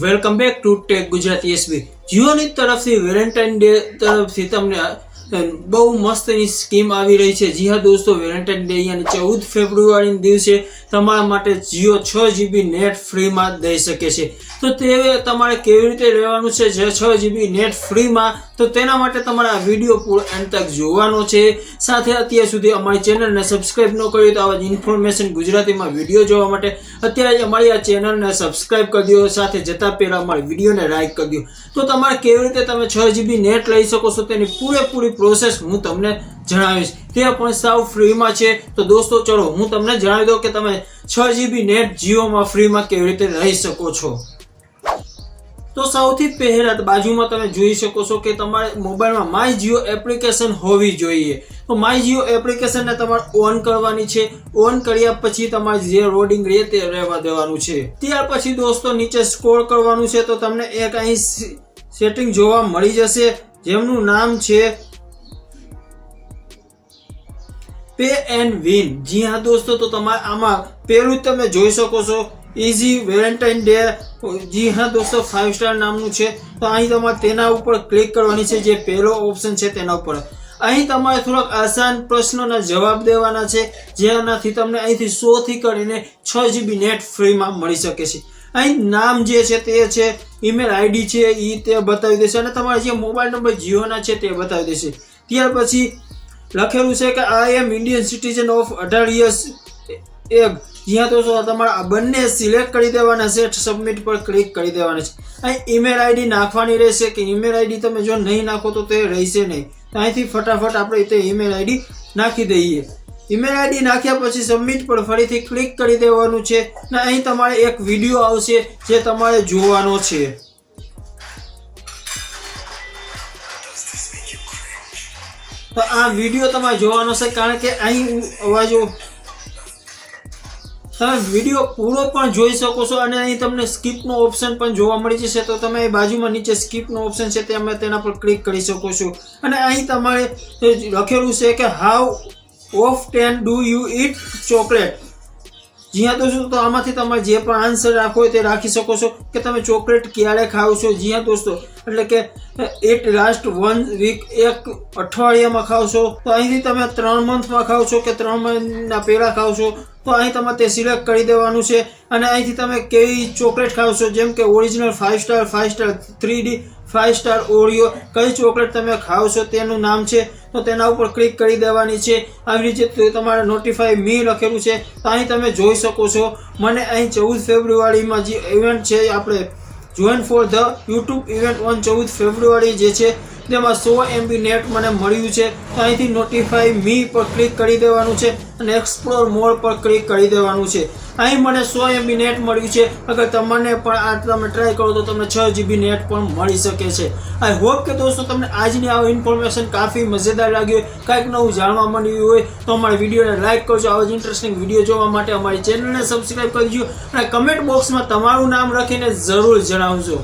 Welcome back to tech Gujarati SB જીઓની તરફથી Valentine day તરફથી તમને બહુ મસ્ત એની સ્કીમ આવી રહી છે. જી હા દોસ્તો વેલેન્ટાઇન ડે યાની ચૌદ ફેબ્રુઆરીના દિવસે તમારા માટે જીઓ છ જીબી નેટ ફ્રીમાં દઈ શકે છે. તો તે તમારે કેવી રીતે રહેવાનું છે? જે છ જીબી નેટ ફ્રીમાં તો તેના માટે તમારે આ વીડિયો પૂરો અંત તક જોવાનો છે. સાથે અત્યાર સુધી અમારી ચેનલને સબસ્ક્રાઇબ ન કરી તો આવા જ ઇન્ફોર્મેશન ગુજરાતીમાં વીડિયો જોવા માટે અત્યારે અમારી આ ચેનલને સબસ્ક્રાઇબ કરી દો. સાથે જતા પહેલાં અમારી વિડીયોને લાઇક કરી દો. તો તમારે કેવી રીતે તમે છ જીબી નેટ લઈ શકો છો તેની પૂરેપૂરી પ્રોસેસ હું તમને જણાવીશ. તે પણ સાવ ફ્રીમાં છે. તો દોસ્તો, ચલો હું તમને જણાવી દઉં કે તમે છ જીબી નેટ જીઓમાં ફ્રીમાં કેવી રીતે રહી શકો છો. તો સૌથી પહેલા બાજુમાં તમે જોઈ શકો છો કે તમારે મોબાઈલમાં માય જીઓ એપ્લિકેશન હોવી જોઈએ. તો માય જીઓ એપ્લિકેશનને તમારે ઓન કરવાની છે. ઓન કર્યા પછી તમારે જે રોડિંગ રહે તે રહેવા દેવાનું છે. ત્યાર પછી દોસ્તો નીચે સ્કોર કરવાનું છે તો તમને એક અહીં સેટિંગ જોવા મળી જશે. જેમનું નામ છે પે એન્ડ વિન જી હા દોસ્તો, તો તમારે આમાં પહેલું તમે જોઈ શકો છો. ઇઝી વેલેન્ટાઇન ડે જી હા દોસ્તો ફાઇવ સ્ટાર નામનું છે. તો અહીં તમારે તેના ઉપર ક્લિક કરવાની છે, જે પહેલો ઓપ્શન છે તેના ઉપર. અહીં તમારે થોડાક આસાન પ્રશ્નોના જવાબ દેવાના છે, જેનાથી તમને અહીંથી સોથી કરીને છ જીબી નેટ ફ્રીમાં મળી શકે છે. અહીં નામ જે છે તે છે ઈમેલ આઈડી છે એ તે બતાવી દેશે અને તમારા જે મોબાઈલ નંબર જીઓના છે તે બતાવી દેશે. ત્યાર પછી લખેલું છે કે I am Indian citizen of અઢાર યર્સ એક જ્યાં તો તમારા બંને સિલેક્ટ કરી દેવાના છે સબમિટ પર ક્લિક કરી દેવાના છે. અહીં ઈમેલ આઈડી નાખવાની રહેશે કે ઈમેલ આઈડી તમે જો નહીં નાખો તો તે રહેશે નહીં. તો અહીંથી ફટાફટ આપણે તે ઈમેલ આઈડી નાખી દઈએ. ઈમેલ આઈડી નાખ્યા પછી સબમિટ પર ફરીથી ક્લિક કરી દેવાનું છે ને અહીં તમારે એક વીડિયો આવશે જે તમારે જોવાનો છે. તો આ વીડિયો તમારે જોવાનો છે કારણ કે અહીં અવાજો તમે વીડિયો પૂરો પણ જોઈ શકો છો અને અહીં તમને સ્કીપનો ઓપ્શન પણ જોવા મળી જશે. તો તમે બાજુમાં નીચે સ્કીપનો ઓપ્શન છે તમે તેના પર ક્લિક કરી શકો છો. અને અહીં તમારે લખેલું છે કે how often do you eat chocolate જી હા દોસ્તો તો આમાંથી તમે જે પણ આન્સર રાખો હોય તે રાખી શકો છો કે તમે ચોકલેટ ક્યારે ખાવ છો. જી હા દોસ્તો, એટલે કે એટ લાસ્ટ વન વીક એક અઠવાડિયામાં ખાવ છો. તો અહીંથી તમે ત્રણ મંથમાં ખાવ છો કે ત્રણ મહિના પહેલાં ખાવ છો? તો અહીં તમારે તે સિલેક્ટ કરી દેવાનું છે અને અહીંથી તમે કેવી ચોકલેટ ખાવ છો જેમ કે original five star five star three D five star Oreo કઈ ચોકલેટ તમે ખાવ છો તેનું નામ છે. તો તેના ઉપર ક્લિક કરી દેવાની છે. આવી રીતે તમારે નોટિફાઈ મી લખેલું છે. તો અહીં તમે જોઈ શકો છો. મને અહીં ચૌદ ફેબ્રુઆરીમાં જે ઇવેન્ટ છે આપણે join for the YouTube event on ચૌદ ફેબ્રુઆરી જે છે તેમાં સો એમબી નેટ મને મળ્યું છે. અહીંથી નોટિફાઈ મી પર ક્લિક કરી દેવાનું છે અને એક્સપ્લોર મોડ પર ક્લિક કરી દેવાનું છે. અહીં મને સો એમબી નેટ મળ્યું છે. અગર તમને પણ આ તમે ટ્રાય કરો તો તમને છ જીબી નેટ પણ મળી શકે છે. આઈ હોપ કે દોસ્તો તમને આજની આ ઇન્ફોર્મેશન કાફી મજેદાર લાગી હોય. કાંઈક નવું જાણવા મળ્યું હોય તો અમારી વિડીયોને લાઇક કરજો. આવા જ ઇન્ટરેસ્ટિંગ વીડિયો જોવા માટે અમારી ચેનલને સબસ્ક્રાઈબ કરજો અને કમેન્ટ બોક્સમાં તમારું નામ લખીને જરૂર જણાવજો.